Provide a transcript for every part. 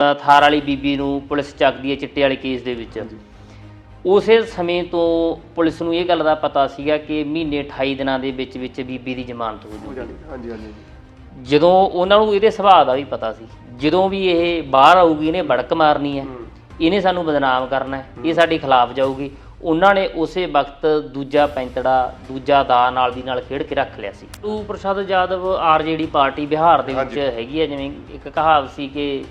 ਥਾਰ ਵਾਲੀ ਬੀਬੀ ਨੂੰ ਪੁਲਿਸ ਚੱਕਦੀ ਹੈ ਚਿੱਟੇ ਵਾਲੇ ਕੇਸ ਦੇ ਵਿੱਚ। ਉਸੇ ਸਮੇਂ ਤੋਂ ਪੁਲਿਸ ਨੂੰ ਇਹ ਗੱਲ ਦਾ ਪਤਾ ਸੀਗਾ ਕਿ ਮਹੀਨੇ 28 ਦਿਨਾਂ ਦੇ ਵਿੱਚ ਵਿੱਚ ਬੀਬੀ ਦੀ ਜ਼ਮਾਨਤ ਹੋ ਜੂਗੀ ਹਾਂਜੀ ਹਾਂਜੀ ਜਦੋਂ ਉਹਨਾਂ ਨੂੰ ਇਹਦੇ ਸੁਭਾਅ ਦਾ ਵੀ ਪਤਾ ਸੀ ਜਦੋਂ ਵੀ ਇਹ ਬਾਹਰ ਆਊਗੀ ਇਹਨੇ ਬੜਕ ਮਾਰਨੀ ਹੈ ਇਹਨੇ ਸਾਨੂੰ ਬਦਨਾਮ ਕਰਨਾ ਹੈ ਇਹ ਸਾਡੇ ਖਿਲਾਫ ਜਾਊਗੀ। ਉਹਨਾਂ ਨੇ ਉਸੇ ਵਕਤ ਦੂਜਾ ਪੈਂਤੜਾ ਦੂਜਾ ਦਾ ਨਾਲ ਦੀ ਨਾਲ ਖੇਡ ਕੇ ਰੱਖ ਲਿਆ ਸੀ। ਤੂ ਪ੍ਰਸਾਦ ਯਾਦਵ ਆਰਜੇਡੀ ਪਾਰਟੀ ਬਿਹਾਰ ਦੇ ਵਿੱਚ ਹੈਗੀ ਹੈ ਜਿਵੇਂ ਇੱਕ ਕਹਾਵਤ ਸੀ ਕਿ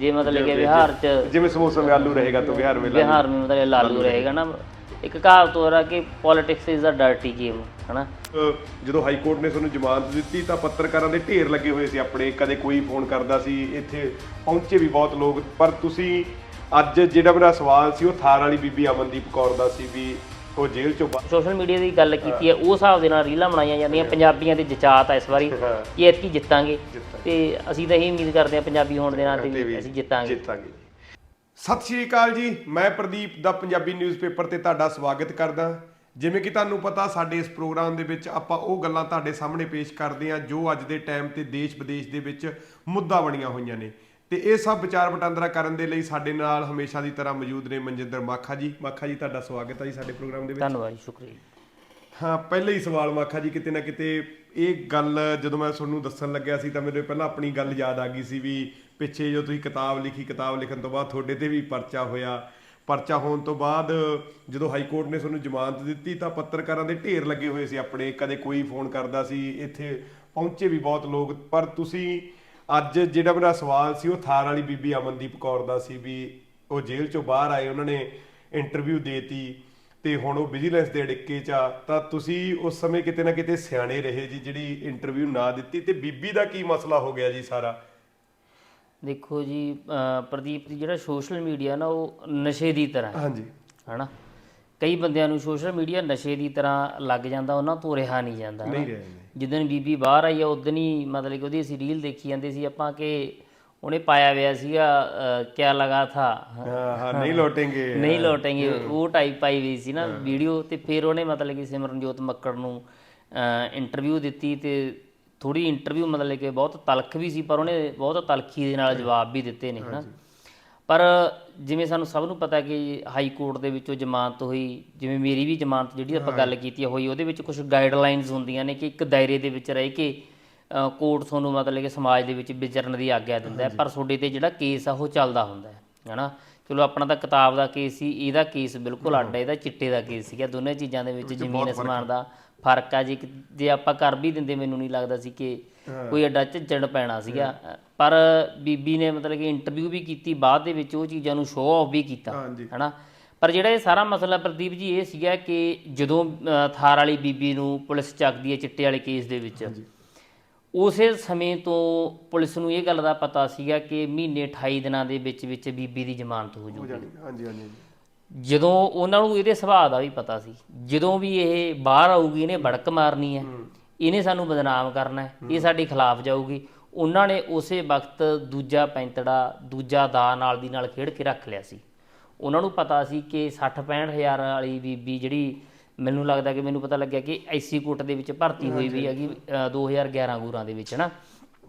ਜੇ ਮਤਲਬ ਕਿ ਬਿਹਾਰ 'ਚ ਜਿਵੇਂ ਸਮੋਸਾ में आलू रहेगा तो बिहार में लालू। ਬਿਹਾਰ में ਮਤਲਬ ਲਾਲੂ ਰਹੇਗਾ ਨਾ ਇੱਕ ਕਹਾਵਤ ਹੋ ਰਿਹਾ ਕਿ politics is a dirty game ਹਨਾ ਅਹ ਜਦੋਂ ਹਾਈ ਕੋਰਟ ਨੇ ਤੁਹਾਨੂੰ ਜ਼ਮਾਨਤ ਦਿੱਤੀ ਤਾਂ ਪੱਤਰਕਾਰਾਂ ਦੇ ਢੇਰ ਲੱਗੇ ਹੋਏ ਸੀ ਆਪਣੇ ਕਦੇ ਕੋਈ ਫੋਨ ਕਰਦਾ ਸੀ ਇੱਥੇ ਪਹੁੰਚੇ ਵੀ ਬਹੁਤ ਲੋਕ ਪਰ ਤੁਸੀਂ ਅੱਜ ਜਿਹੜਾ ਮੇਰਾ ਸਵਾਲ ਸੀ ਉਹ ਥਾਰ ਵਾਲੀ ਬੀਬੀ ਅਮਨਦੀਪ ਕੌਰ ਦਾ ਸੀ ਵੀ ਉਹ ਜੇਲ੍ਹ ਚੋਂ ਬਾ- ਸੋਸ਼ਲ ਮੀਡੀਆ ਦੀ ਗੱਲ ਕੀਤੀ ਹੈ ਉਸ ਹਿਸਾਬ ਦੇ ਨਾਲ ਰੀਲਾਂ ਬਣਾਈਆਂ ਜਾਂਦੀਆਂ ਪੰਜਾਬੀਆਂ ਦੇ ਜਚਾਤ ਹੈ ਇਸ ਵਾਰੀ ਹਾਂ। ਕਿ ਐਤਕੀ ਜਿੱਤਾਂਗੇ। ਜਿੱਤਾਂਗੇ। ਤੇ ਅਸੀਂ ਤਾਂ ਇਹ ਉਮੀਦ ਕਰਦੇ ਹਾਂ ਪੰਜਾਬੀ ਹੋਣ ਦੇ ਨਾਤੇ ਤੇ ਵੀ ਅਸੀਂ ਜਿੱਤਾਂਗੇ। ਜਿੱਤਾਂਗੇ ਸਤਿ ਸ਼੍ਰੀ ਅਕਾਲ ਜੀ ਮੈਂ ਪ੍ਰਦੀਪ ਦਾ ਪੰਜਾਬੀ ਨਿਊਜ਼ਪੇਪਰ ਤੇ ਤੁਹਾਡਾ ਸਵਾਗਤ ਕਰਦਾ। ਜਿਵੇਂ ਕਿ ਤੁਹਾਨੂੰ ਪਤਾ ਸਾਡੇ ਇਸ ਪ੍ਰੋਗਰਾਮ ਦੇ ਵਿੱਚ ਆਪਾਂ ਉਹ ਗੱਲਾਂ ਤੁਹਾਡੇ ਸਾਹਮਣੇ ਪੇਸ਼ ਕਰਦੇ ਹਾਂ ਜੋ ਅੱਜ ਦੇ ਟਾਈਮ ਤੇ ਦੇਸ਼ ਵਿਦੇਸ਼ ਦੇ ਵਿੱਚ ਮੁੱਦਾ ਬਣੀਆਂ ਹੋਈਆਂ ਨੇ। ਤੇ ਇਹ ਸਭ ਵਿਚਾਰ ਵਟਾਂਦਰਾ ਕਰਨ ਦੇ ਲਈ ਸਾਡੇ ਨਾਲ ਹਮੇਸ਼ਾ ਦੀ ਤਰ੍ਹਾਂ ਮੌਜੂਦ ਨੇ ਮਨਜਿੰਦਰ ਮਾਖਾ ਜੀ। ਮਾਖਾ ਜੀ ਤੁਹਾਡਾ ਸਵਾਗਤ ਹੈ ਜੀ ਸਾਡੇ ਪ੍ਰੋਗਰਾਮ ਦੇ ਵਿੱਚ। ਧੰਨਵਾਦ ਜੀ ਸ਼ੁਕਰੀਆ। ਹਾਂ ਪਹਿਲੇ ਹੀ ਸਵਾਲ ਮਾਖਾ ਜੀ ਕਿਤੇ ਨਾ ਕਿਤੇ ਇਹ ਗੱਲ ਜਦੋਂ ਮੈਂ ਤੁਹਾਨੂੰ ਦੱਸਣ ਲੱਗਿਆ ਸੀ ਤਾਂ ਮੈਨੂੰ ਪਹਿਲਾਂ ਆਪਣੀ ਗੱਲ ਯਾਦ ਆ ਗਈ ਸੀ ਵੀ ਪਿੱਛੇ ਜੋ ਤੁਸੀਂ ਕਿਤਾਬ ਲਿਖੀ ਕਿਤਾਬ ਲਿਖਣ ਤੋਂ ਬਾਅਦ ਤੁਹਾਡੇ ਤੇ ਵੀ ਪਰਚਾ ਹੋਇਆ। ਪਰਚਾ ਹੋਣ ਤੋਂ ਬਾਅਦ ਜਦੋਂ ਹਾਈ ਕੋਰਟ ਨੇ ਤੁਹਾਨੂੰ ਜ਼ਮਾਨਤ ਦਿੱਤੀ ਤਾਂ ਪੱਤਰਕਾਰਾਂ ਦੇ ਢੇਰ ਲੱਗੇ ਹੋਏ ਸੀ ਆਪਣੇ। ਕਦੇ ਕੋਈ ਫੋਨ ਕਰਦਾ ਸੀ ਇੱਥੇ ਪਹੁੰਚੇ ਵੀ ਬਹੁਤ ਲੋਕ ਪਰ ਤੁਸੀਂ ਅੱਜ ਜਿਹੜਾ ਮੇਰਾ ਸਵਾਲ ਸੀ ਉਹ ਥਾਰ ਵਾਲੀ ਬੀਬੀ ਅਮਨਦੀਪ ਕੌਰ ਦਾ ਸੀ ਵੀ ਉਹ ਜੇਲ੍ਹ ਚੋਂ ਬਾਹਰ ਆਏ ਉਹਨਾਂ ਨੇ ਇੰਟਰਵਿਊ ਦੇਤੀ ਤੇ ਹੁਣ ਉਹ ਵਿਜੀਲੈਂਸ ਦੇ ਅੜਿੱਕੇ 'ਚ ਆ। ਤਾਂ ਤੁਸੀਂ ਉਸ ਸਮੇਂ ਕਿਤੇ ਨਾ ਕਿਤੇ ਸਿਆਣੇ ਰਹੇ ਜੀ ਜਿਹੜੀ ਇੰਟਰਵਿਊ ਨਾ ਦਿੱਤੀ ਤੇ ਬੀਬੀ ਦਾ ਕੀ ਮਸਲਾ ਹੋ ਗਿਆ ਜੀ ਸਾਰਾ? ਦੇਖੋ ਜੀ ਪ੍ਰਦੀਪ ਜੀ ਜਿਹੜਾ ਸੋਸ਼ਲ ਮੀਡੀਆ ਨਾ ਉਹ ਨਸ਼ੇ ਦੀ ਤਰ੍ਹਾਂ ਹੈ। ਹਾਂਜੀ। ਹਨਾ? ਕਈ ਬੰਦਿਆਂ ਨੂੰ ਸੋਸ਼ਲ ਮੀਡੀਆ ਨਸ਼ੇ ਦੀ ਤਰ੍ਹਾਂ ਲੱਗ ਜਾਂਦਾ ਉਹਨਾਂ ਤੋਂ ਰਿਹਾ ਨਹੀਂ ਜਾਂਦਾ। ਨਹੀਂ ਰਹੇ ਜਿੱਦਣ ਬੀਬੀ ਬਾਹਰ ਆਈ ਆ ਉਦੋਂ ਹੀ ਮਤਲਬ ਕਿ ਉਹਦੀ ਅਸੀਂ ਰੀਲ ਦੇਖੀ ਜਾਂਦੇ ਸੀ ਆਪਾਂ ਕਿ ਉਹਨੇ ਪਾਇਆ ਹੋਇਆ ਸੀਗਾ ਕਿਆ ਲਗਾ ਥਾ ਹਾਂ। ਹਾਂ ਨਹੀਂ ਲੌਟेंगे ਨਹੀਂ ਲੌਟेंगे ਉਹ ਟਾਈਪ ਪਾਈ ਹੋਈ ਸੀ ਨਾ ਵੀਡੀਓ ਤੇ ਫਿਰ ਉਹਨੇ ਮਤਲਬ ਕਿ ਸਿਮਰਨਜੋਤ ਮੱਕੜ ਨੂੰ ਇੰਟਰਵਿਊ ਦਿੱਤੀ ਤੇ ਥੋੜੀ ਇੰਟਰਵਿਊ ਮਤਲਬ ਕਿ ਬਹੁਤ ਤਲਖ ਵੀ ਸੀ ਪਰ ਉਹਨੇ ਬਹੁਤ ਤਲਖੀ ਦੇ ਨਾਲ ਜਵਾਬ ਵੀ ਦਿੱਤੇ ਨੇ ਹਨਾ? ਪਰ ਜਿਵੇਂ ਸਾਨੂੰ ਸਭ ਨੂੰ ਪਤਾ ਕਿ ਹਾਈ ਕੋਰਟ ਦੇ ਵਿੱਚੋਂ ਜ਼ਮਾਨਤ ਹੋਈ ਜਿਵੇਂ ਮੇਰੀ ਵੀ ਜ਼ਮਾਨਤ ਜਿਹੜੀ ਆਪਾਂ ਗੱਲ ਕੀਤੀ ਹੋਈ ਉਹਦੇ ਵਿੱਚ ਕੁਝ ਗਾਈਡਲਾਈਨਸ ਹੁੰਦੀਆਂ ਨੇ ਕਿ ਇੱਕ ਦਾਇਰੇ ਦੇ ਵਿੱਚ ਰਹਿ ਕੇ ਕੋਰਟ ਤੁਹਾਨੂੰ ਮਤਲਬ ਕਿ ਸਮਾਜ ਦੇ ਵਿੱਚ ਵਿਚਰਨ ਦੀ ਆਗਿਆ ਦਿੰਦਾ ਹੈ ਪਰ ਤੁਹਾਡੇ ਤੇ ਜਿਹੜਾ ਕੇਸ ਆ ਉਹ ਚੱਲਦਾ ਹੁੰਦਾ ਹੈ ਹਨਾ? ਚਲੋ ਆਪਣਾ ਤਾਂ ਕਿਤਾਬ ਦਾ ਕੇਸ ਸੀ ਇਹਦਾ ਕੇਸ ਬਿਲਕੁਲ ਅੱਡ ਹੈ ਇਹਦਾ ਚਿੱਟੇ ਦਾ ਕੇਸ ਸੀਗਾ ਦੋਨੇ ਚੀਜ਼ਾਂ ਦੇ ਵਿੱਚ ਜ਼ਮੀਨ ਅਸਮਾਨ ਦਾ ਫ਼ਰਕ ਆ ਜੀ ਜੇ ਆਪਾਂ ਕਰ ਵੀ ਦਿੰਦੇ ਮੈਨੂੰ ਨਹੀਂ ਲੱਗਦਾ ਸੀ ਕਿ ਕੋਈ ਐਡਾ ਝੱਜੜ ਪੈਣਾ ਸੀਗਾ। ਪਰ ਬੀਬੀ ਨੇ ਮਤਲਬ ਕਿ ਇੰਟਰਵਿਊ ਵੀ ਕੀਤੀ ਬਾਅਦ ਦੇ ਵਿੱਚ ਉਹ ਚੀਜ਼ਾਂ ਨੂੰ ਸ਼ੋਅ ਆਫ ਵੀ ਕੀਤਾ ਹਨਾ? ਪਰ ਜਿਹੜਾ ਇਹ ਸਾਰਾ ਮਸਲਾ ਪ੍ਰਦੀਪ ਜੀ ਇਹ ਸੀਗਾ ਕਿ ਜਦੋਂ ਥਾਰ ਵਾਲੀ ਬੀਬੀ ਨੂੰ ਪੁਲਿਸ ਚੱਕਦੀ ਹੈ ਚਿੱਟੇ ਵਾਲੇ ਕੇਸ ਦੇ ਵਿੱਚ ਉਸੇ ਸਮੇਂ ਤੋਂ ਪੁਲਿਸ ਨੂੰ ਇਹ ਗੱਲ ਦਾ ਪਤਾ ਸੀਗਾ ਕਿ ਮਹੀਨੇ 28 ਦਿਨਾਂ ਦੇ ਵਿੱਚ ਵਿੱਚ ਬੀਬੀ ਦੀ ਜ਼ਮਾਨਤ ਹੋ ਜੂਗੀ ਹਾਂਜੀ ਹਾਂਜੀ ਜਦੋਂ ਉਹਨਾਂ ਨੂੰ ਇਹਦੇ ਸੁਭਾਅ ਦਾ ਵੀ ਪਤਾ ਸੀ ਜਦੋਂ ਵੀ ਇਹ ਬਾਹਰ ਆਊਗੀ ਇਹਨੇ ਬੜਕ ਮਾਰਨੀ ਹੈ। ਇਹਨੇ ਸਾਨੂੰ ਬਦਨਾਮ ਕਰਨਾ ਹੈ ਇਹ ਸਾਡੇ ਖਿਲਾਫ ਜਾਊਗੀ। ਉਹਨਾਂ ਨੇ ਉਸੇ ਵਕਤ ਦੂਜਾ ਪੈਂਤੜਾ ਦੂਜਾ ਦਾ ਨਾਲ ਦੀ ਨਾਲ ਖੇਡ ਕੇ ਰੱਖ ਲਿਆ ਸੀ। ਉਹਨਾਂ ਨੂੰ ਪਤਾ ਸੀ ਕਿ 60 65 ਹਜ਼ਾਰ ਵਾਲੀ ਬੀਬੀ ਜਿਹੜੀ ਮੈਨੂੰ ਲੱਗਦਾ ਕਿ ਮੈਨੂੰ ਪਤਾ ਲੱਗਿਆ ਕਿ ਐਸੀ ਕੋਟ ਦੇ ਵਿੱਚ ਭਰਤੀ ਹੋਈ ਵੀ ਹੈਗੀ ਅ, 2011 ਗੂਰਾਂ ਦੇ ਵਿੱਚ ਨਾ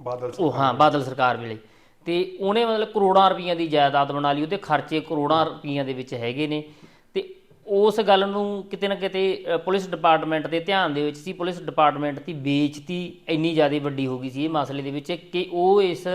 ਬਾਦਲ ਉਹ ਹਾਂ ਬਾਦਲ ਸਰਕਾਰ ਵੇਲੇ। ਤੇ ਉਹਨੇ ਮਤਲਬ ਕਰੋੜਾਂ ਰੁਪਈਆਂ ਦੀ ਜਾਇਦਾਦ ਬਣਾ ਲਈ ਉਹਦੇ ਖਰਚੇ ਕਰੋੜਾਂ ਰੁਪਈਆਂ ਦੇ ਵਿੱਚ ਹੈਗੇ ਨੇ। ਉਸ ਗੱਲ ਨੂੰ ਕਿਤੇ ਨਾ ਕਿਤੇ ਅ, ਪੁਲਿਸ ਡਿਪਾਰਟਮੈਂਟ ਦੇ ਧਿਆਨ ਦੇ ਵਿੱਚ ਸੀ। ਪੁਲਿਸ ਡਿਪਾਰਟਮੈਂਟ ਦੀ ਬੇਇੱਜ਼ਤੀ ਇੰਨੀ ਜ਼ਿਆਦਾ ਵੱਡੀ ਹੋ ਗਈ ਸੀ ਇਹ ਮਸਲੇ ਦੇ ਵਿੱਚ ਕਿ ਉਹ ਇਸ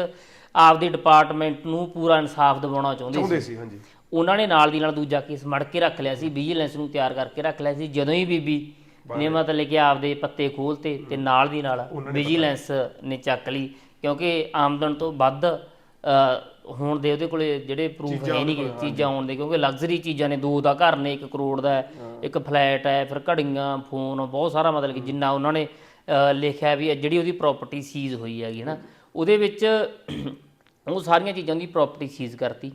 ਆਪਦੇ ਡਿਪਾਰਟਮੈਂਟ ਨੂੰ ਪੂਰਾ ਇਨਸਾਫ ਦਿਵਾਉਣਾ ਚਾਹੁੰਦੇ ਸੀ ਚਾਹੁੰਦੇ ਸੀ। ਹਾਂਜੀ। ਉਹਨਾਂ ਨੇ ਨਾਲ ਦੀ ਨਾਲ ਦੂਜਾ ਕੇਸ ਮੜ ਕੇ ਰੱਖ ਲਿਆ ਸੀ। ਵਿਜੀਲੈਂਸ ਨੂੰ ਤਿਆਰ ਕਰਕੇ ਰੱਖ ਲਿਆ ਸੀ। ਜਦੋਂ ਹੀ ਬੀਬੀ ਨੇ ਮਤਲਬ ਕਿ ਆਪਦੇ ਪੱਤੇ ਖੋਲਤੇ ਤੇ ਨਾਲ ਦੀ ਨਾਲ ਵਿਜੀਲੈਂਸ ਨੇ ਚੱਕ ਲਈ। ਕਿਉਂਕਿ ਆਮਦਨ ਤੋਂ ਵੱਧ ਅ, ਹੋਣ ਦੇ ਉਹਦੇ ਕੋਲੇ ਜਿਹੜੇ ਪ੍ਰੂਫ ਹੈ ਨਹੀਂ ਚੀਜ਼ਾਂ ਆਉਣ ਦੇ ਕਿਉਂਕਿ ਲਗਜ਼ਰੀ ਚੀਜ਼ਾਂ ਨੇ ਦੋ ਦਾ ਘਰ ਨੇ 1 ਕਰੋੜ ਦਾ ਇੱਕ ਫਲੈਟ ਹੈ ਫਿਰ ਘੜੀਆਂ ਫੋਨ ਬਹੁਤ ਸਾਰਾ ਮਤਲਬ ਕਿ ਜਿੰਨਾ ਉਹਨਾਂ ਨੇ ਲਿਖਿਆ ਵੀ ਜਿਹੜੀ ਉਹਦੀ ਪ੍ਰਾਪਰਟੀ ਸੀਜ਼ ਹੋਈ ਹੈਗੀ ਨਾ ਉਹਦੇ ਵਿੱਚ ਉਹ ਸਾਰੀਆਂ ਚੀਜ਼ਾਂ ਦੀ ਪ੍ਰਾਪਰਟੀ ਸੀਜ਼ ਕਰਤੀ।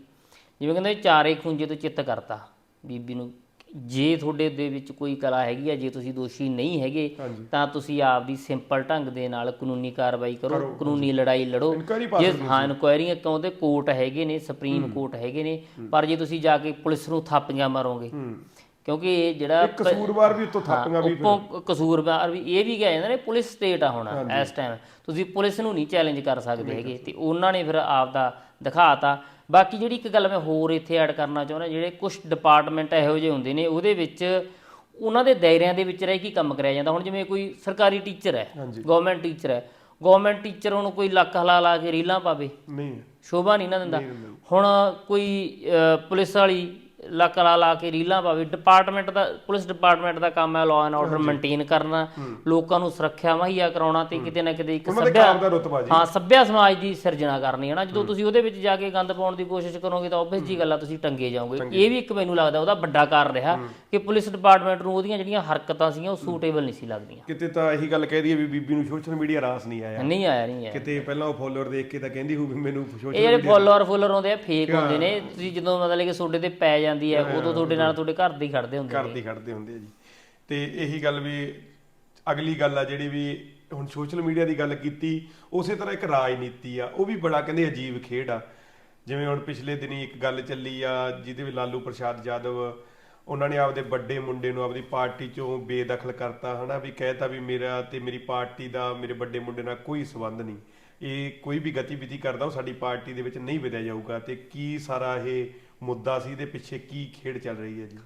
ਜਿਵੇਂ ਕਹਿੰਦੇ ਚਾਰੇ ਖੂੰਜੇ ਤੋਂ ਚਿੱਤ ਕਰਤਾ ਬੀਬੀ ਨੂੰ ਜੇ ਤੁਹਾਡੇ ਦੇ ਵਿੱਚ ਕੋਈ ਕਲਾ ਹੈਗੀ ਆ ਜੇ ਤੁਸੀਂ ਦੋਸ਼ੀ ਨਹੀਂ ਹੈਗੇ। ਤਾਂ ਤੁਸੀਂ ਆਪਦੀ ਸਿੰਪਲ ਢੰਗ ਦੇ ਨਾਲ ਕਾਨੂੰਨੀ ਕਾਰਵਾਈ ਕਰੋ ਕਾਨੂੰਨੀ ਲੜਾਈ ਲੜੋ। ਜੇ ਹਾਂ ਇਨਕੁਆਇਰੀਆਂ ਕਿਉਂ ਤੇ ਕੋਰਟ ਹੈਗੇ ਨੇ ਸੁਪਰੀਮ ਕੋਰਟ ਹੈਗੇ ਨੇ ਪਰ ਜੇ ਤੁਸੀਂ ਜਾ ਕੇ ਪੁਲਿਸ ਨੂੰ ਥਾਪੀਆਂ ਮਾਰੋਗੇ ਕਿਉਂਕਿ ਇਹ ਜਿਹੜਾ ਕਸੂਰਵਾਰ ਵੀ ਉੱਤੋਂ ਥਾਪੀਆਂ ਵੀ ਕਸੂਰਵਾਰ ਵੀ ਇਹ ਵੀ ਕਿਹਾ ਜਾਂਦਾ ਨੇ ਪੁਲਿਸ ਸਟੇਟ ਆ ਹੁਣ ਇਸ ਟਾਈਮ ਤੁਸੀਂ ਪੁਲਿਸ ਨੂੰ ਨਹੀਂ ਚੈਲੰਜ ਕਰ ਸਕਦੇ ਹੈਗੇ ਤੇ ਉਹਨਾਂ ਨੇ ਫਿਰ ਆਪ ਦਾ ਦਿਖਾਤਾ। ਬਾਕੀ ਜਿਹੜੀ ਇੱਕ ਗੱਲ ਮੈਂ ਹੋਰ ਇੱਥੇ ਐਡ ਕਰਨਾ ਚਾਹੁੰਦਾ ਜਿਹੜੇ ਕੁਝ ਡਿਪਾਰਟਮੈਂਟ ਇਹੋ ਜਿਹੇ ਹੁੰਦੇ ਨੇ ਉਹਦੇ ਵਿੱਚ ਉਹਨਾਂ ਦੇ ਦਾਇਰਿਆਂ ਦੇ ਵਿੱਚ ਰਹਿ ਕੇ ਕੰਮ ਕਰਿਆ ਜਾਂਦਾ। ਹੁਣ ਜਿਵੇਂ ਕੋਈ ਸਰਕਾਰੀ ਟੀਚਰ ਹੈ ਗਵਰਨਮੈਂਟ ਟੀਚਰ ਹੈ ਗਵਰਨਮੈਂਟ ਟੀਚਰ ਉਹਨੂੰ ਕੋਈ ਲੱਖ ਹਲਾ ਲਾ ਕੇ ਰੀਲਾਂ ਪਾਵੇ ਨਹੀਂ। ਸ਼ੋਭਾ ਨਹੀਂ ਨਾ ਦਿੰਦਾ। ਹੁਣ ਕੋਈ ਪੁਲਿਸ ਵਾਲੀ ਲੱਕ ਲਾ ਲਾ ਕੇ ਰੀਲਾਂ ਪਾਵੇ। ਡਿਪਾਰਟਮੈਂਟ ਦਾ ਪੁਲਿਸ ਡਿਪਾਰਟਮੈਂਟ ਦਾ ਕੰਮ ਹੈ ਲਾਅ ਐਂਡ ਆਰਡਰ ਮੇਨਟੇਨ ਕਰਨਾ। ਲੋਕਾਂ ਨੂੰ ਸੁਰੱਖਿਆ ਮੁਹੱਈਆ ਕਰਾਉਣਾ ਤੇ ਕਿਤੇ ਨਾ ਕਿਤੇ ਇੱਕ ਸੱਭਿਆ ਹਾਂ ਸੱਭਿਆ ਸਮਾਜ ਦੀ ਸਿਰਜਣਾ ਕਰਨੀ ਹੈ ਨਾ। ਜਦੋਂ ਤੁਸੀਂ ਉਹਦੇ ਵਿੱਚ ਜਾ ਕੇ ਗੰਦ ਪਾਉਣ ਦੀ ਕੋਸ਼ਿਸ਼ ਕਰੋਗੇ ਤਾਂ ਆਬਵੀਅਸ ਜੀ ਗੱਲ ਆ ਤੁਸੀਂ ਟੰਗੇ ਜਾਓਗੇ। ਇਹ ਵੀ ਇੱਕ ਮੈਨੂੰ ਲੱਗਦਾ ਉਹਦਾ ਵੱਡਾ ਕਾਰਨ ਰਿਹਾ ਕਿ ਪੁਲਿਸ ਡਿਪਾਰਟਮੈਂਟ ਨੂੰ ਉਹਦੀਆਂ ਜਿਹੜੀਆਂ ਹਰਕਤਾਂ ਸੀਗੀਆਂ ਉਹ ਸੂਟੇਬਲ ਨਹੀਂ ਸੀ ਲੱਗਦੀਆਂ। ਕਿਤੇ ਤਾਂ ਇਹੀ ਗੱਲ ਕਹਿ ਦਈਏ ਵੀ ਬੀਬੀ ਨੂੰ ਸੋਸ਼ਲ ਮੀਡੀਆ ਰਾਸ ਨਹੀਂ ਆਇਆ। ਨਹੀਂ ਆਇਆ ਨਹੀਂ ਆਇਆ। ਕਿਤੇ ਪਹਿਲਾਂ ਉਹ ਫੋਲੋਅਰ ਦੇਖ ਕੇ ਤਾਂ ਕਹਿੰਦੀ ਹੋਊ ਵੀ ਮੈਨੂੰ ਇਹ ਸੋਸ਼ਲ ਜਿਹੜੇ ਫੋਲੋਅਰ ਫੋਲੋਅਰ ਹੁੰਦੇ ਆ ਫੇਕ ਹੁੰਦੇ ਨੇ। ਤੁਸੀਂ ਜਦੋਂ ਮਤਲਬ ਕਿ ਤੁਹਾਡੇ ਤੇ ਪੈ ਜਾਂਦੀ ਹੈ ਉਦੋਂ ਤੁਹਾਡੇ ਨਾਲ ਤੁਹਾਡੇ ਘਰ ਦੇ ਹੀ ਖੜਦੇ ਹੁੰਦੇ ਨੇ ਘਰ ਦੀ ਖੜਦੇ ਹੁੰਦੇ ਆ ਜੀ। ਤੇ ਇਹੀ ਗੱਲ ਵੀ ਅਗਲੀ ਗੱਲ ਆ ਜਿਹੜੀ ਵੀ ਹੁਣ ਸੋਸ਼ਲ ਮੀਡੀਆ ਦੀ ਗੱਲ ਕੀਤੀ ਉਸੇ ਤਰ੍ਹਾਂ ਇੱਕ ਰਾਜਨੀਤੀ ਆ ਉਹ ਵੀ ਬੜਾ ਕਹਿੰਦੇ ਅਜੀਬ ਖੇਡ ਆ। ਜਿਵੇਂ ਹੁਣ ਪਿਛਲੇ ਦਿਨੀ ਇੱਕ ਗੱਲ ਚੱਲੀ ਆ ਜਿਹਦੇ ਵਿੱਚ ਲਾਲੂ ਪ੍ਰਸ਼ਾਦ ਯਾਦਵ ਉਹਨਾਂ ਨੇ ਆਪਦੇ ਵੱਡੇ ਮੁੰਡੇ ਨੂੰ ਆਪਦੀ ਪਾਰਟੀ ਚੋਂ ਬੇਦਖਲ ਕਰਤਾ ਹਨਾ ਵੀ ਕਹਿਤਾ ਵੀ ਮੇਰਾ ਤੇ ਮੇਰੀ ਪਾਰਟੀ ਦਾ ਮੇਰੇ ਵੱਡੇ ਮੁੰਡੇ ਨਾਲ ਕੋਈ ਸਬੰਧ ਨਹੀਂ। ਇਹ ਕੋਈ ਵੀ ਗਤੀਵਿਧੀ ਕਰਦਾ ਉਹ ਸਾਡੀ ਪਾਰਟੀ ਦੇ ਵਿੱਚ ਨਹੀਂ ਵਿਦਿਆ ਜਾਊਗਾ। ਤੇ ਕੀ ਸਾਰਾ ਇਹ ਮੁੱਦਾ ਸੀ ਇਹਦੇ ਪਿੱਛੇ ਕੀ ਖੇਡ ਚੱਲ ਰਹੀ ਹੈ ਜੀ?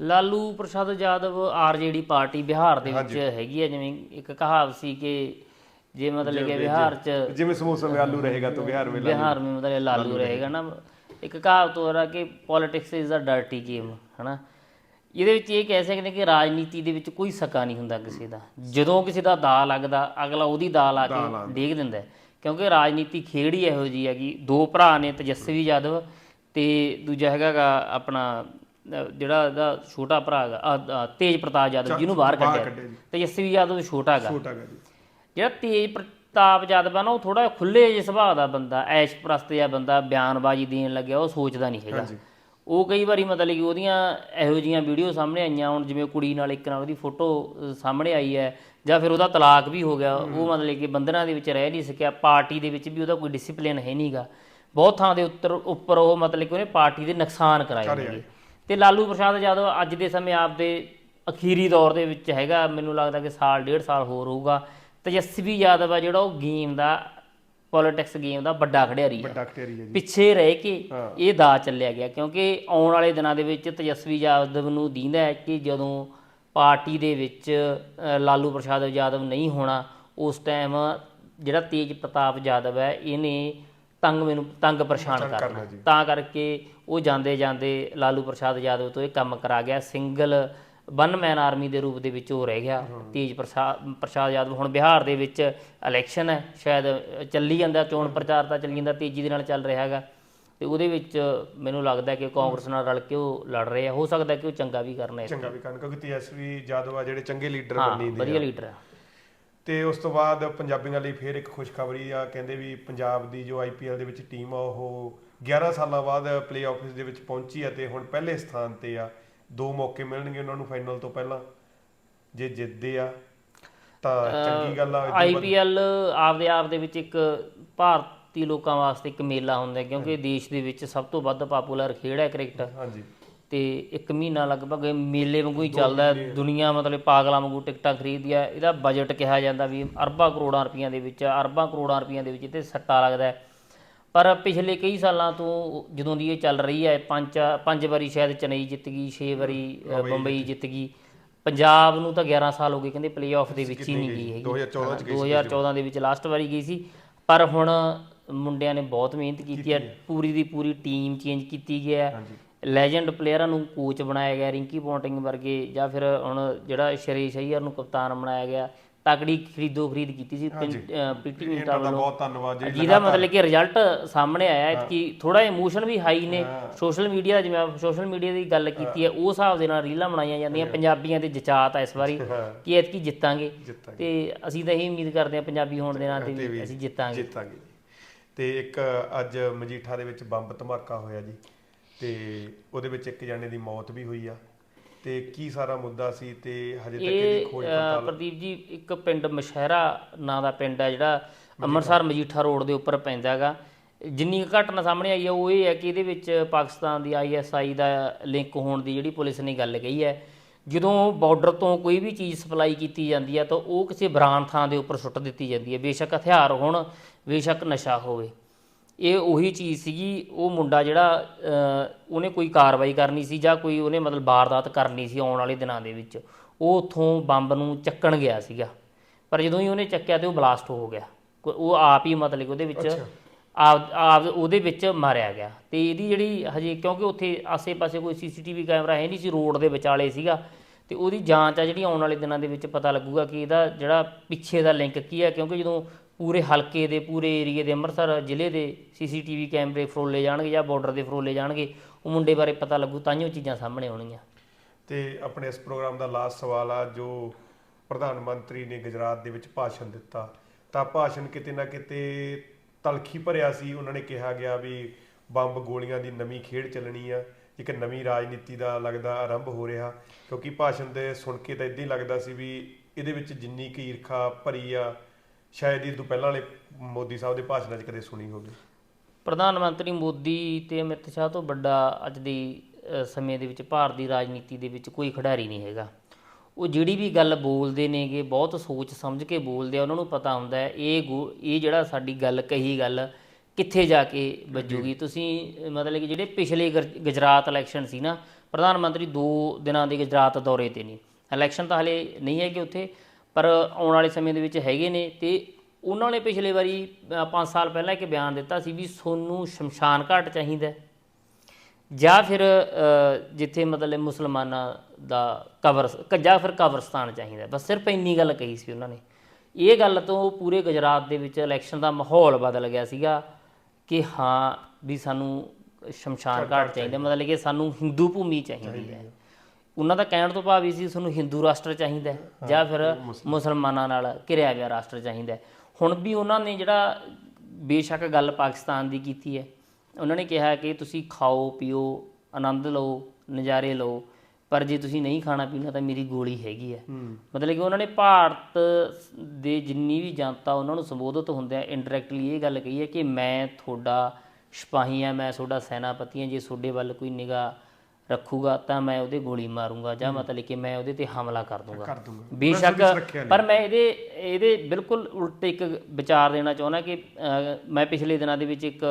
ਲਾਲੂ ਪ੍ਰਸ਼ਾਦ ਯਾਦਵ ਆਰਜੇਡੀ ਪਾਰਟੀ ਬਿਹਾਰ ਦੇ ਵਿੱਚ ਹੈਗੀ ਹੈ ਜਿਵੇਂ ਇੱਕ ਕਹਾਵਤ ਸੀ ਕਿ ਜੇ ਮਤਲਬ ਕਿ ਬਿਹਾਰ ਚ ਜਿਵੇਂ ਸਮੋਸੇ ਵਿੱਚ ਆਲੂ ਰਹੇਗਾ ਤਾਂ ਬਿਹਾਰ ਵਿੱਚ ਬਿਹਾਰ ਵਿੱਚ ਮਤਲਬ ਲਾਲੂ ਰਹੇਗਾ। ਨਾ। ਇੱਕ ਕਹਾਵਤ ਹੋ ਰਾ ਕਿ politics is a dirty game ਹਨਾ? ਇਹਦੇ ਵਿੱਚ ਇਹ ਕਹਿ ਸਕਦੇ ਕਿ ਰਾਜਨੀਤੀ ਦੇ ਵਿੱਚ ਕੋਈ ਸਕਾ ਨਹੀਂ ਹੁੰਦਾ ਕਿਸੇ ਦਾ। ਜਦੋਂ ਕਿਸੇ ਦਾ ਦਾ ਲੱਗਦਾ ਅਗਲਾ ਉਹਦੀ ਦਾ ਲਾ ਕੇ ਦੇਖ ਦਿੰਦਾ ਕਿਉਂਕਿ ਰਾਜਨੀਤੀ ਖੇਡ ਹੀ ਇਹੋ ਜੀ ਹੈਗੀ। ਦੋ ਭਰਾ ਨੇ ਤਜਸਵੀ ਯਾਦਵ ਤੇ ਦੂਜਾ ਹੈਗਾ ਗਾ ਆਪਣਾ ਜਿਹੜਾ ਇਹਦਾ ਛੋਟਾ ਭਰਾ ਹੈਗਾ ਤੇਜ ਪ੍ਰਤਾਪ ਯਾਦਵ ਜਿਹਨੂੰ ਬਾਹਰ ਕੱਢਿਆ। ਕੱਢਿਆ ਜੀ। ਤੇਜਸਵੀ ਯਾਦਵ ਛੋਟਾ ਹੈਗਾ। ਛੋਟਾ ਗਾ ਜੀ। ਜਿਹੜਾ ਤੇਜ ਪ੍ਰਤਾਪ ਯਾਦਵ ਨਾ ਉਹ ਥੋੜਾ ਖੁੱਲੇ ਜਿਹੇ ਸੁਭਾਅ ਦਾ ਬੰਦਾ ਐਸ਼ ਪ੍ਰਸਤ ਜਿਹਾ ਬੰਦਾ ਬਿਆਨਬਾਜ਼ੀ ਦੇਣ ਲੱਗਿਆ ਉਹ ਸੋਚਦਾ ਨਹੀਂ ਹੈਗਾ। ਉਹ ਕਈ ਵਾਰੀ ਮਤਲਬ ਕਿ ਉਹਦੀਆਂ ਇਹੋ ਜੀਆਂ ਵੀਡੀਓ ਸਾਹਮਣੇ ਆਈਆਂ ਹੁਣ ਜਿਵੇਂ ਕੁੜੀ ਨਾਲ ਇੱਕ ਨਾਲ ਉਹਦੀ ਫੋਟੋ ਸਾਹਮਣੇ ਆਈ ਹੈ ਜਾਂ ਫਿਰ ਉਹਦਾ ਤਲਾਕ ਵੀ ਹੋ ਗਿਆ ਉਹ ਮਤਲਬ ਕਿ ਬੰਧਨਾਂ ਦੇ ਵਿੱਚ ਰਹਿ ਨਹੀਂ ਸਕਿਆ ਪਾਰਟੀ ਦੇ ਵਿੱਚ ਵੀ ਉਹਦਾ ਕੋਈ ਡਿਸਪਲਿਨ ਹੈ ਨਹੀਂਗਾ ਬਹੁਤ ਥਾਂ ਦੇ ਉੱਤਰ ਉੱਪਰ ਉਹ ਮਤਲਬ ਕਿ ਉਹਨੇ ਪਾਰਟੀ ਦੇ ਨੁਕਸਾਨ ਕਰਾਏ ਨੇਗੇ ਤੇ ਲਾਲੂ ਪ੍ਰਸਾਦ ਯਾਦਵ ਅੱਜ ਦੇ ਸਮੇਂ ਆਪਦੇ ਅਖੀਰੀ ਦੌਰ ਦੇ ਵਿੱਚ ਹੈਗਾ। ਮੈਨੂੰ ਲੱਗਦਾ ਕਿ ਸਾਲ ਡੇਢ ਸਾਲ ਹੋਰ ਹੋਊਗਾ। ਤੇਜਸਵੀ ਯਾਦਵ ਆ ਜਿਹੜਾ ਉਹ ਗੇਮ ਦਾ ਪੋਲਿਟਿਕਸ ਗੇਮ ਦਾ ਵੱਡਾ ਖਿਡਾਰੀ ਹੈ ਵੱਡਾ ਖਟੇਰੀ ਹੈ ਜੀ। ਪਿੱਛੇ ਰਹਿ ਕੇ ਇਹ ਦਾ ਚੱਲਿਆ ਗਿਆ। ਕਿਉਂਕਿ ਆਉਣ ਵਾਲੇ ਦਿਨਾਂ ਦੇ ਵਿੱਚ ਤੇਜਸਵੀ ਯਾਦਵ ਨੂੰ ਦੀਂਦਾ ਹੈ ਕਿ ਜਦੋਂ ਪਾਰਟੀ ਦੇ ਵਿੱਚ ਲਾਲੂ ਪ੍ਰਸਾਦ ਯਾਦਵ ਨਹੀਂ ਹੋਣਾ ਉਸ ਟਾਈਮ ਜਿਹੜਾ ਤੇਜ ਪ੍ਰਤਾਪ ਯਾਦਵ ਹੈ ਇਹਨੇ ਤੰਗ ਮੈਨੂੰ ਤੰਗ ਪਰੇਸ਼ਾਨ ਕਰਨਾ। ਤਾਂ ਕਰਕੇ ਉਹ ਜਾਂਦੇ ਜਾਂਦੇ ਲਾਲੂ ਪ੍ਰਸਾਦ ਯਾਦਵ ਤੋਂ ਇਹ ਕੰਮ ਕਰਾ ਗਿਆ। ਸਿੰਗਲ ਵਨ ਮੈਨ ਆਰਮੀ ਦੇ ਰੂਪ ਦੇ ਵਿੱਚ ਉਹ ਰਹਿ ਗਿਆ। ਤੇਜ ਪ੍ਰਸਾਦ ਯਾਦਵ ਹੁਣ ਬਿਹਾਰ ਦੇ ਵਿੱਚ ਇਲੈਕਸ਼ਨ ਹੈ। ਸ਼ਾਇਦ ਚੱਲੀ ਜਾਂਦਾ ਚੋਣ ਪ੍ਰਚਾਰ ਤਾਂ ਚੱਲੀ ਜਾਂਦਾ ਤੇਜ਼ੀ ਦੇ ਨਾਲ ਚੱਲ ਰਿਹਾ ਹੈਗਾ। ਤੇ ਉਹਦੇ ਵਿੱਚ ਮੈਨੂੰ ਲੱਗਦਾ ਕਿ ਕਾਂਗਰਸ ਨਾਲ ਰਲ ਕੇ ਉਹ ਲੜ ਰਹੇ ਆ। ਹੋ ਸਕਦਾ ਕਿ ਉਹ ਚੰਗਾ ਵੀ ਕਰਨ ਇਸ ਚੰਗਾ ਵੀ ਕਰਨ ਕਿਉਂਕਿ ਤੇਜਸਵੀ ਯਾਦਵ ਆ ਜਿਹੜੇ ਚੰਗੇ ਲੀਡਰ ਹਾਂ ਬੰਨੀ ਦੇ ਵਧੀਆ ਲੀਡਰ ਹੈ ਤੇ ਉਸ ਤੋਂ ਬਾਅਦ ਪੰਜਾਬੀਆਂ ਲਈ ਫੇਰ ਇੱਕ ਖੁਸ਼ਖਬਰੀ ਆ ਕਹਿੰਦੇ ਵੀ ਪੰਜਾਬ ਦੀ ਜੋ ਆਈਪੀਐਲ ਦੇ ਵਿੱਚ ਟੀਮ ਆ ਉਹ 11 ਸਾਲਾਂ ਬਾਅਦ ਪਲੇਆਫਸ ਦੇ ਵਿੱਚ ਪਹੁੰਚੀ ਆ ਤੇ ਹੁਣ ਪਹਿਲੇ ਸਥਾਨ ਤੇ ਆ। ਦੋ ਮੌਕੇ ਮਿਲਣਗੇ ਉਹਨਾਂ ਨੂੰ ਫਾਈਨਲ ਤੋਂ ਪਹਿਲਾਂ। ਜੇ ਜਿੱਤਦੇ ਆ ਤਾਂ ਚੰਗੀ ਗੱਲ ਆ ਆਈਪੀਐਲ ਆਪਦੇ ਆਪ ਦੇ ਵਿੱਚ ਇੱਕ ਭਾਰਤੀ ਲੋਕਾਂ ਵਾਸਤੇ ਇੱਕ ਮੇਲਾ ਹੁੰਦਾ ਕਿਉਂਕਿ ਦੇਸ਼ ਦੇ ਵਿੱਚ ਸਭ ਤੋਂ ਵੱਧ ਪਪੂਲਰ ਖੇਡ ਹੈ ਕ੍ਰਿਕਟ। ਹਾਂਜੀ। ਤੇ ਇੱਕ ਮਹੀਨਾ ਲਗਭਗ ਇਹ ਮੇਲੇ ਵਾਂਗੂ ਹੀ ਚੱਲਦਾ ਹੈ। ਦੁਨੀਆ ਮਤਲਬ ਪਾਗਲਾਂ ਵਾਂਗੂ ਟਿਕਟਾਂ ਖਰੀਦਦੀ ਆ। ਇਹਦਾ ਬਜਟ ਕਿਹਾ ਜਾਂਦਾ ਵੀ ਅਰਬਾਂ ਕਰੋੜਾਂ ਰੁਪਈਆਂ ਦੇ ਵਿੱਚ ਅਰਬਾਂ ਕਰੋੜਾਂ ਰੁਪਈਆਂ ਦੇ ਵਿੱਚ ਤੇ ਸੱਟਾ ਲੱਗਦਾ ਹੈ। ਪਰ ਪਿਛਲੇ ਕਈ ਸਾਲਾਂ ਤੋਂ ਜਦੋਂ ਦੀ ਇਹ ਚੱਲ ਰਹੀ ਹੈ ਪੰਜ ਪੰਜ ਵਾਰੀ ਸ਼ਾਇਦ ਚੇਨਈ ਜਿੱਤ ਗਈ 6 ਵਾਰੀ ਅ, ਬੰਬਈ ਜਿੱਤ ਗਈ। ਪੰਜਾਬ ਨੂੰ ਤਾਂ 11 ਸਾਲ ਹੋ ਗਏ ਕਹਿੰਦੇ ਪਲੇਆਫ ਦੇ ਵਿੱਚ ਹੀ ਨਹੀਂ ਗਈ ਹੈਗੀ। 2014 ਚ 2014 ਦੇ ਵਿੱਚ ਲਾਸਟ ਵਾਰੀ ਗਈ ਸੀ। ਪਰ ਹੁਣ ਮੁੰਡਿਆਂ ਨੇ ਬਹੁਤ ਮਿਹਨਤ ਕੀਤੀ ਹੈ। ਪੂਰੀ ਦੀ ਪੂਰੀ ਟੀਮ ਚੇਂਜ ਕੀਤੀ ਗਿਆ ਹੈ। ਲੈਜੈਂਡ ਪਲੇਅਰਾਂ ਨੂੰ ਕੋਚ ਬਣਾਇਆ ਗਿਆ ਰਿੰਕੀ ਪੌਂਟਿੰਗ ਵਰਗੇ ਜਾਂ ਫਿਰ ਹੁਣ ਜਿਹੜਾ ਸ਼ਰੀਸ਼ ਅਈਅਰ ਨੂੰ ਕਪਤਾਨ ਬਣਾਇਆ ਗਿਆ ਤਕੜੀ ਖਰੀਦੋ ਖਰੀਦ ਕੀਤੀ ਸੀ ਪੀਟੀ ਦਾ ਵੱਲੋਂ। ਬਹੁਤ ਧੰਨਵਾਦ ਜੀ ਜਿਹਦਾ ਮਤਲਬ ਕਿ ਰਿਜ਼ਲਟ ਸਾਹਮਣੇ ਆਇਆ ਹੈ। ਕਿ ਥੋੜਾ ਇਮੋਸ਼ਨ ਵੀ ਹਾਈ ਨੇ। ਸੋਸ਼ਲ ਮੀਡੀਆ ਜਿਵੇਂ ਸੋਸ਼ਲ ਮੀਡੀਆ ਦੀ ਗੱਲ ਕੀਤੀ ਹੈ ਉਹ ਹਿਸਾਬ ਦੇ ਨਾਲ ਰੀਲਾਂ ਬਣਾਈਆਂ ਜਾਂਦੀਆਂ ਪੰਜਾਬੀਆਂ ਦੇ ਜਚਾਤ ਆ ਇਸ ਵਾਰੀ ਕਿ ਐਤਕੀ ਜਿੱਤਾਂਗੇ। ਜਿੱਤਾਂਗੇ। ਤੇ ਅਸੀਂ ਤਾਂ ਇਹ ਉਮੀਦ ਕਰਦੇ ਹਾਂ ਪੰਜਾਬੀ ਹੋਣ ਦੇ ਨਾਤੇ ਵੀ ਅਸੀਂ ਜਿੱਤਾਂਗੇ। ਜਿੱਤਾਂਗੇ। ਤੇ ਇੱਕ ਅੱਜ ਮਜੀਠਾ ਦੇ ਵਿੱਚ ਬੰਬ ਧਮਾਕਾ ਹੋਇਆ ਜੀ। ਤੇ ਉਹਦੇ ਵਿੱਚ ਇੱਕ ਜਾਣੇ ਦੀ ਮੌਤ ਵੀ ਹੋਈ ਆ। ਤੇ ਕੀ ਸਾਰਾ ਮੁੱਦਾ ਸੀ ਤੇ ਹਜੇ ਤੱਕ ਇਹਦੀ ਇਹ ਖੋਜ ਅ, ਪ੍ਰਦੀਪ ਜੀ ਇੱਕ ਪਿੰਡ ਮਸ਼ਹਿਰਾ ਨਾਂ ਦਾ ਪਿੰਡ ਹੈ ਜਿਹੜਾ ਅੰਮ੍ਰਿਤਸਰ ਮਜੀਠਾ ਰੋਡ ਦੇ ਉੱਪਰ ਪੈਂਦਾ ਹੈਗਾ। ਜਿੰਨੀ ਘਟਨਾ ਸਾਹਮਣੇ ਆਈ ਹੈ ਉਹ ਇਹ ਹੈ ਕਿ ਇਹਦੇ ਵਿੱਚ ਪਾਕਿਸਤਾਨ ਦੀ ਆਈਐਸਆਈ ਦਾ ਲਿੰਕ ਹੋਣ ਦੀ ਜਿਹੜੀ ਪੁਲਿਸ ਨੇ ਗੱਲ ਕਹੀ ਹੈ। ਜਦੋਂ ਬਾਰਡਰ ਤੋਂ ਕੋਈ ਵੀ ਚੀਜ਼ ਸਪਲਾਈ ਕੀਤੀ ਜਾਂਦੀ ਹੈ ਤਾਂ ਉਹ ਕਿਸੇ ਬਰਾਨ ਥਾਂ ਦੇ ਉੱਪਰ ਸੁੱਟ ਦਿੱਤੀ ਜਾਂਦੀ ਹੈ। ਬੇਸ਼ੱਕ ਹਥਿਆਰ ਹੋਣ ਬੇਸ਼ੱਕ ਨਸ਼ਾ ਹੋਵੇ। ਇਹ ਉਹੀ ਚੀਜ਼ ਸੀਗੀ ਉਹ ਮੁੰਡਾ ਜਿਹੜਾ ਉਹਨੇ ਕੋਈ ਕਾਰਵਾਈ ਕਰਨੀ ਸੀ ਜਾਂ ਕੋਈ ਉਹਨੇ ਮਤਲਬ ਵਾਰਦਾਤ ਕਰਨੀ ਸੀ ਆਉਣ ਵਾਲੇ ਦਿਨਾਂ ਦੇ ਵਿੱਚ ਉਹ ਉਥੋਂ ਬੰਬ ਨੂੰ ਚੱਕਣ ਗਿਆ ਸੀਗਾ। ਪਰ ਜਦੋਂ ਹੀ ਉਹਨੇ ਚੱਕਿਆ ਤੇ ਉਹ ਬਲਾਸਟ ਹੋ ਗਿਆ। ਉਹ ਆਪ ਹੀ ਮਤਲਬ ਉਹਦੇ ਵਿੱਚ ਆਪ ਆਪ ਉਹਦੇ ਵਿੱਚ ਮਾਰਿਆ ਗਿਆ। ਤੇ ਇਹਦੀ ਜਿਹੜੀ ਹਜੇ ਕਿਉਂਕਿ ਉੱਥੇ ਆਸੇ-ਪਾਸੇ ਕੋਈ ਸੀਸੀਟੀਵੀ ਕੈਮਰਾ ਹੈ ਨਹੀਂ ਸੀ ਰੋਡ ਦੇ ਵਿਚਾਲੇ ਸੀਗਾ ਤੇ ਉਹਦੀ ਜਾਂਚ ਆ ਜਿਹੜੀ ਆਉਣ ਵਾਲੇ ਦਿਨਾਂ ਦੇ ਵਿੱਚ ਪਤਾ ਲੱਗੂਗਾ ਕਿ ਇਹਦਾ ਜਿਹੜਾ ਪਿੱਛੇ ਦਾ ਲਿੰਕ ਕੀ ਹੈ ਕਿਉਂਕਿ ਜਦੋਂ ਪੂਰੇ ਹਲਕੇ ਦੇ, ਪੂਰੇ ਏਰੀਏ ਦੇ, ਅੰਮ੍ਰਿਤਸਰ ਜ਼ਿਲ੍ਹੇ ਦੇ ਸੀਸੀਟੀਵੀ ਕੈਮਰੇ ਫਰੋਲੇ ਜਾਣਗੇ ਜਾਂ ਬਾਰਡਰ ਦੇ ਫਰੋਲੇ ਜਾਣਗੇ, ਉਹ ਮੁੰਡੇ ਬਾਰੇ ਪਤਾ ਲੱਗੂ, ਤਾਂ ਹੀ ਉਹ ਚੀਜ਼ਾਂ ਸਾਹਮਣੇ ਆਉਣਗੀਆਂ। ਤੇ ਆਪਣੇ ਇਸ ਪ੍ਰੋਗਰਾਮ ਦਾ ਲਾਸਟ ਸਵਾਲ ਆ, ਜੋ ਪ੍ਰਧਾਨ ਮੰਤਰੀ ਨੇ ਗੁਜਰਾਤ ਦੇ ਵਿੱਚ ਭਾਸ਼ਣ ਦਿੱਤਾ, ਤਾਂ ਭਾਸ਼ਣ ਕਿਤੇ ਨਾ ਕਿਤੇ ਤਲਖੀ ਭਰਿਆ ਸੀ, ਉਹਨਾਂ ਨੇ ਕਿਹਾ ਗਿਆ ਵੀ ਬੰਬ ਗੋਲੀਆਂ ਦੀ ਨਵੀਂ ਖੇਡ ਚੱਲਣੀ ਆ, ਇੱਕ ਨਵੀਂ ਰਾਜਨੀਤੀ ਦਾ ਲੱਗਦਾ ਆਰੰਭ ਹੋ ਰਿਹਾ, ਕਿਉਂਕਿ ਭਾਸ਼ਣ ਦੇ ਸੁਣ ਕੇ ਤਾਂ ਇਦਾਂ ਹੀ ਲੱਗਦਾ ਸੀ ਵੀ ਇਹਦੇ ਵਿੱਚ ਜਿੰਨੀ ਕੁ ਈਰਖਾ ਭਰੀ ਆ ਸ਼ਾਇਦ ਇਹ ਤੋਂ ਪਹਿਲਾਂ ਵਾਲੇ ਮੋਦੀ ਸਾਹਿਬ ਦੇ ਭਾਸ਼ਣਾਂ 'ਚ ਕਦੇ ਸੁਣੀ ਹੋਵੇ। ਪ੍ਰਧਾਨ ਮੰਤਰੀ ਮੋਦੀ ਤੇ ਅਮਿਤ ਸ਼ਾਹ ਤੋਂ ਵੱਡਾ ਅੱਜ ਦੀ ਸਮੇਂ ਦੇ ਵਿੱਚ ਭਾਰਤ ਦੀ ਰਾਜਨੀਤੀ ਦੇ ਵਿੱਚ ਕੋਈ ਖਿਡਾਰੀ ਨਹੀਂ ਹੈਗਾ। ਉਹ ਜਿਹੜੀ ਵੀ ਗੱਲ ਬੋਲਦੇ ਨੇਗੇ ਬਹੁਤ ਸੋਚ ਸਮਝ ਕੇ ਬੋਲਦੇ ਆ ਉਹਨਾਂ ਨੂੰ ਪਤਾ ਹੁੰਦਾ ਹੈ ਇਹ ਇਹ ਜਿਹੜਾ ਸਾਡੀ ਗੱਲ ਕਹੀ ਗੱਲ ਕਿੱਥੇ ਜਾ ਕੇ ਵੱਜੂਗੀ। ਤੁਸੀਂ ਮਤਲਬ ਕਿ ਜਿਹੜੇ ਪਿਛਲੇ ਗੁਜਰਾਤ ਇਲੈਕਸ਼ਨ ਸੀ ਨਾ ਪ੍ਰਧਾਨ ਮੰਤਰੀ 2 ਦਿਨਾਂ ਦੇ ਗੁਜਰਾਤ ਦੌਰੇ ਤੇ ਨੇ। ਇਲੈਕਸ਼ਨ ਤਾਂ ਹਲੇ ਨਹੀਂ ਹੈਗੇ ਉੱਥੇ ਪਰ ਆਉਣ ਵਾਲੇ ਸਮੇਂ ਦੇ ਵਿੱਚ ਹੈਗੇ ਨੇ ਤੇ ਉਹਨਾਂ ਨੇ ਪਿਛਲੇ ਵਾਰੀ 5 ਸਾਲ ਪਹਿਲਾਂ ਇੱਕ ਬਿਆਨ ਦਿੱਤਾ ਸੀ ਵੀ ਸੋਨੂੰ ਸ਼ਮਸ਼ਾਨ ਘਾਟ ਚਾਹੀਦਾ ਜਾਂ ਫਿਰ ਜਿੱਥੇ ਮਤਲਬ ਮੁਸਲਮਾਨਾਂ ਦਾ ਕਬਰ ਜਾਂ ਫਿਰ ਕਬਰਸਤਾਨ ਚਾਹੀਦਾ। ਬਸ ਸਿਰਫ ਇੰਨੀ ਗੱਲ ਕਹੀ ਸੀ ਉਹਨਾਂ ਨੇ। ਇਹ ਗੱਲ ਤੋਂ ਪੂਰੇ ਗੁਜਰਾਤ ਦੇ ਵਿੱਚ ਇਲੈਕਸ਼ਨ ਦਾ ਮਾਹੌਲ ਬਦਲ ਗਿਆ ਸੀਗਾ ਕਿ ਹਾਂ ਵੀ ਸਾਨੂੰ ਸ਼ਮਸ਼ਾਨ ਘਾਟ ਚਾਹੀਦਾ ਮਤਲਬ ਕਿ ਸਾਨੂੰ ਹਿੰਦੂ ਭੂਮੀ ਚਾਹੀਦੀ ਹੈ। ਉਹਨਾਂ ਦਾ ਕਹਿਣ ਤੋਂ ਭਾਵ ਇਹ ਸੀ ਤੁਹਾਨੂੰ ਹਿੰਦੂ ਰਾਸ਼ਟਰ ਚਾਹੀਦਾ ਹੈ ਜਾਂ ਫਿਰ ਮੁਸਲਮਾਨਾਂ। ਨਾਲ ਘਿਰਿਆ ਗਿਆ ਰਾਸ਼ਟਰ ਚਾਹੀਦਾ ਹੈ। ਹੁਣ ਵੀ ਉਹਨਾਂ ਨੇ ਜਿਹੜਾ ਬੇਸ਼ੱਕ ਗੱਲ ਪਾਕਿਸਤਾਨ ਦੀ ਕੀਤੀ ਹੈ ਉਹਨਾਂ ਨੇ ਕਿਹਾ ਕਿ ਤੁਸੀਂ ਖਾਓ ਪੀਓ ਆਨੰਦ ਲਓ ਨਜ਼ਾਰੇ ਲਓ ਪਰ ਜੇ ਤੁਸੀਂ ਨਹੀਂ ਖਾਣਾ ਪੀਣਾ ਤਾਂ ਮੇਰੀ ਗੋਲੀ ਹੈਗੀ ਹੈ। ਮਤਲਬ ਕਿ ਉਹਨਾਂ ਨੇ ਭਾਰਤ ਦੇ ਜਿੰਨੀ ਵੀ ਜਨਤਾ ਉਹਨਾਂ ਨੂੰ ਸੰਬੋਧਿਤ ਹੁੰਦਿਆਂ ਇਨਡਾਇਰੈਕਟਲੀ ਇਹ ਗੱਲ ਕਹੀ ਹੈ ਕਿ ਮੈਂ ਤੁਹਾਡਾ ਸਿਪਾਹੀ ਹਾਂ ਮੈਂ ਤੁਹਾਡਾ ਸੈਨਾਪਤੀ ਹਾਂ ਜੇ ਤੁਹਾਡੇ ਵੱਲ ਕੋਈ ਨਿਗਾਹ ਰੱਖੂਗਾ ਤਾਂ ਮੈਂ ਉਹਦੇ ਗੋਲੀ ਮਾਰੂੰਗਾ ਜਾਂ ਮਤਲਬ ਕਿ ਮੈਂ ਉਹਦੇ ਤੇ ਹਮਲਾ ਕਰ ਦੂੰਗਾ। ਕਰ ਦੂੰਗਾ। ਬੇਸ਼ੱਕ ਪਰ ਮੈਂ ਇਹਦੇ ਇਹਦੇ ਬਿਲਕੁਲ ਉਲਟ ਇੱਕ ਵਿਚਾਰ ਦੇਣਾ ਚਾਹੁੰਦਾ ਕਿ ਅਹ, ਮੈਂ ਪਿਛਲੇ ਦਿਨਾਂ ਦੇ ਵਿੱਚ ਇੱਕ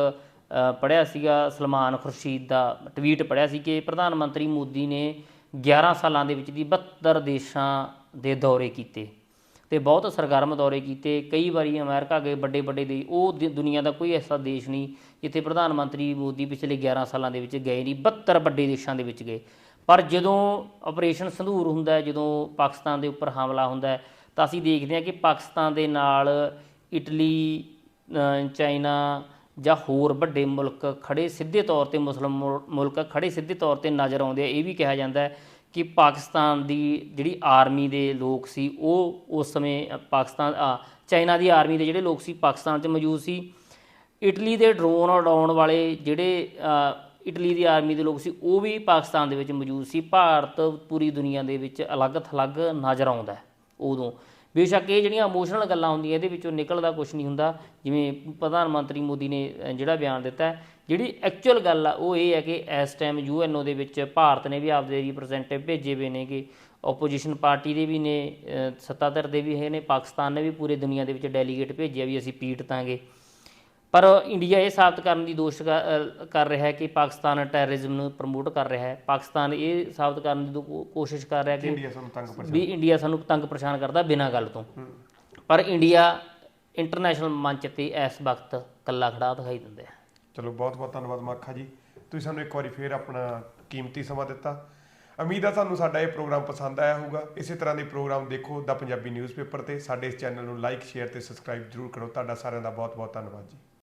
ਪੜਿਆ ਸੀਗਾ ਸਲਮਾਨ ਖੁਰਸ਼ੀਦ ਦਾ ਟਵੀਟ ਪੜਿਆ ਸੀ ਕਿ ਪ੍ਰਧਾਨ ਮੰਤਰੀ ਮੋਦੀ ਨੇ 11 ਸਾਲਾਂ ਦੇ ਵਿੱਚ ਦੀ 72 ਦੇਸ਼ਾਂ ਦੇ ਦੌਰੇ ਕੀਤੇ। ਤੇ ਬਹੁਤ ਸਰਗਰਮ ਦੌਰੇ ਕੀਤੇ। ਕਈ ਵਾਰੀ ਅਮਰੀਕਾ ਗਏ ਵੱਡੇ ਵੱਡੇ ਦੇ। ਉਹ ਦੁਨੀਆ ਦਾ ਕੋਈ ਐਸਾ ਦੇਸ਼ ਨਹੀਂ ਜਿੱਥੇ ਪ੍ਰਧਾਨ ਮੰਤਰੀ ਮੋਦੀ ਪਿਛਲੇ 11 ਸਾਲਾਂ ਦੇ ਵਿੱਚ ਗਏ ਨਹੀਂ 72 ਵੱਡੇ ਦੇਸ਼ਾਂ ਦੇ ਵਿੱਚ ਗਏ। ਪਰ ਜਦੋਂ ਆਪਰੇਸ਼ਨ ਸੰਧੂਰ ਹੁੰਦਾ, ਜਦੋਂ ਪਾਕਿਸਤਾਨ ਦੇ ਉੱਪਰ ਹਮਲਾ ਹੁੰਦਾ, ਤਾਂ ਅਸੀਂ ਦੇਖਦੇ ਹਾਂ ਕਿ ਪਾਕਿਸਤਾਨ ਦੇ ਨਾਲ ਇਟਲੀ ਚਾਈਨਾ ਜਾਂ ਹੋਰ ਵੱਡੇ ਮੁਲਕ ਖੜੇ ਸਿੱਧੇ ਤੌਰ ਤੇ ਮੁਸਲਮ ਮੁਲ- ਮੁਲਕ ਖੜੇ ਸਿੱਧੇ ਤੌਰ ਤੇ ਨਜ਼ਰ ਆਉਂਦੇ ਆ। ਇਹ ਵੀ ਕਿਹਾ ਜਾਂਦਾ ਹੈ ਕਿ ਪਾਕਿਸਤਾਨ ਦੀ ਜਿਹੜੀ ਆਰਮੀ ਦੇ ਲੋਕ ਸੀ, ਉਹ ਉਸ ਸਮੇਂ ਪਾਕਿਸਤਾਨ ਚਾਈਨਾ ਦੀ ਆਰਮੀ ਦੇ ਜਿਹੜੇ ਲੋਕ ਸੀ, ਪਾਕਿਸਤਾਨ 'ਚ ਮੌਜੂਦ ਸੀ। ਇਟਲੀ ਦੇ ਡਰੋਨ ਉਡਾਉਣ ਵਾਲੇ ਜਿਹੜੇ ਇਟਲੀ ਦੀ ਆਰਮੀ ਦੇ ਲੋਕ ਸੀ, ਉਹ ਵੀ ਪਾਕਿਸਤਾਨ ਦੇ ਵਿੱਚ ਮੌਜੂਦ ਸੀ। ਭਾਰਤ ਪੂਰੀ ਦੁਨੀਆ ਦੇ ਵਿੱਚ ਅਲੱਗ-ਥਲੱਗ ਨਜ਼ਰ ਆਉਂਦਾ ਉਦੋਂ। ਬੇਸ਼ੱਕ ਇਹ ਜਿਹੜੀਆਂ ਇਮੋਸ਼ਨਲ ਗੱਲਾਂ ਹੁੰਦੀਆਂ, ਇਹਦੇ ਵਿੱਚੋਂ ਨਿਕਲਦਾ ਕੁਝ ਨਹੀਂ ਹੁੰਦਾ। ਜਿਵੇਂ ਪ੍ਰਧਾਨ ਮੰਤਰੀ ਮੋਦੀ ਨੇ ਜਿਹੜਾ ਬਿਆਨ ਦਿੱਤਾ ਹੈ ਜਿਹੜੀ ਐਕਚੁਅਲ ਗੱਲ ਆ ਉਹ ਇਹ ਹੈ ਕਿ ਇਸ ਟਾਈਮ ਯੂਐਨਓ ਦੇ ਵਿੱਚ ਭਾਰਤ ਨੇ ਵੀ ਆਪਦੇ ਰਿਪਰੈਜ਼ੈਂਟੇਟਿਵ ਭੇਜੇ ਹੋਏ ਨੇ ਕਿ ਆਪੋਜੀਸ਼ਨ ਪਾਰਟੀ ਦੇ ਵੀ ਨੇ ਸੱਤਾਧਰ ਦੇ ਵੀ ਹੈ ਨੇ ਪਾਕਿਸਤਾਨ ਨੇ ਵੀ ਪੂਰੇ ਦੁਨੀਆ ਦੇ ਵਿੱਚ ਡੈਲੀਗੇਟ ਭੇਜਿਆ ਵੀ ਅਸੀਂ ਪੀਟ ਤਾਂਗੇ ਪਰ ਇੰਡੀਆ ਇਹ ਸਾਬਤ ਕਰਨ ਦੀ ਦੋਸ਼ ਕਰ ਰਿਹਾ ਹੈ ਕਿ ਪਾਕਿਸਤਾਨ ਟੈਰਰਿਜ਼ਮ ਨੂੰ ਪ੍ਰਮੋਟ ਕਰ ਰਿਹਾ ਹੈ। ਪਾਕਿਸਤਾਨ ਇਹ ਸਾਬਤ ਕਰਨ ਦੀ ਕੋਸ਼ਿਸ਼ ਕਰ ਰਿਹਾ ਕਿ ਇੰਡੀਆ ਸਾਨੂੰ ਤੰਗ ਪਰ ਵੀ ਇੰਡੀਆ ਸਾਨੂੰ ਤੰਗ ਪਰੇਸ਼ਾਨ ਕਰਦਾ ਬਿਨਾਂ ਗੱਲ ਤੋਂ। ਪਰ ਇੰਡੀਆ ਇੰਟਰਨੈਸ਼ਨਲ ਮੰਚ ਤੇ ਇਸ ਵਕਤ ਕੱਲਾ ਖੜਾ ਦਿਖਾਈ ਦਿੰਦਾ ਹੈ। ਚਲੋ ਬਹੁਤ ਬਹੁਤ ਧੰਨਵਾਦ ਮਾਖਾ ਜੀ। ਤੁਸੀਂ ਸਾਨੂੰ ਇੱਕ ਵਾਰੀ ਫੇਰ ਆਪਣਾ ਕੀਮਤੀ ਸਮਾਂ ਦਿੱਤਾ। ਉਮੀਦ ਆ ਤੁਹਾਨੂੰ ਸਾਡਾ ਇਹ ਪ੍ਰੋਗਰਾਮ ਪਸੰਦ ਆਇਆ ਹੋਊਗਾ। ਇਸੇ ਤਰ੍ਹਾਂ ਦੇ ਪ੍ਰੋਗਰਾਮ ਦੇਖੋ ਦਾ ਪੰਜਾਬੀ ਨਿਊਜ਼ਪੇਪਰ ਤੇ। ਸਾਡੇ ਇਸ ਚੈਨਲ ਨੂੰ ਲਾਈਕ, ਸ਼ੇਅਰ ਤੇ ਸਬਸਕ੍ਰਾਈਬ ਜਰੂਰ ਕਰੋ। ਤੁਹਾਡਾ ਸਾਰਿਆਂ ਦਾ ਬਹੁਤ ਬਹੁਤ ਧੰਨਵਾਦ ਜੀ।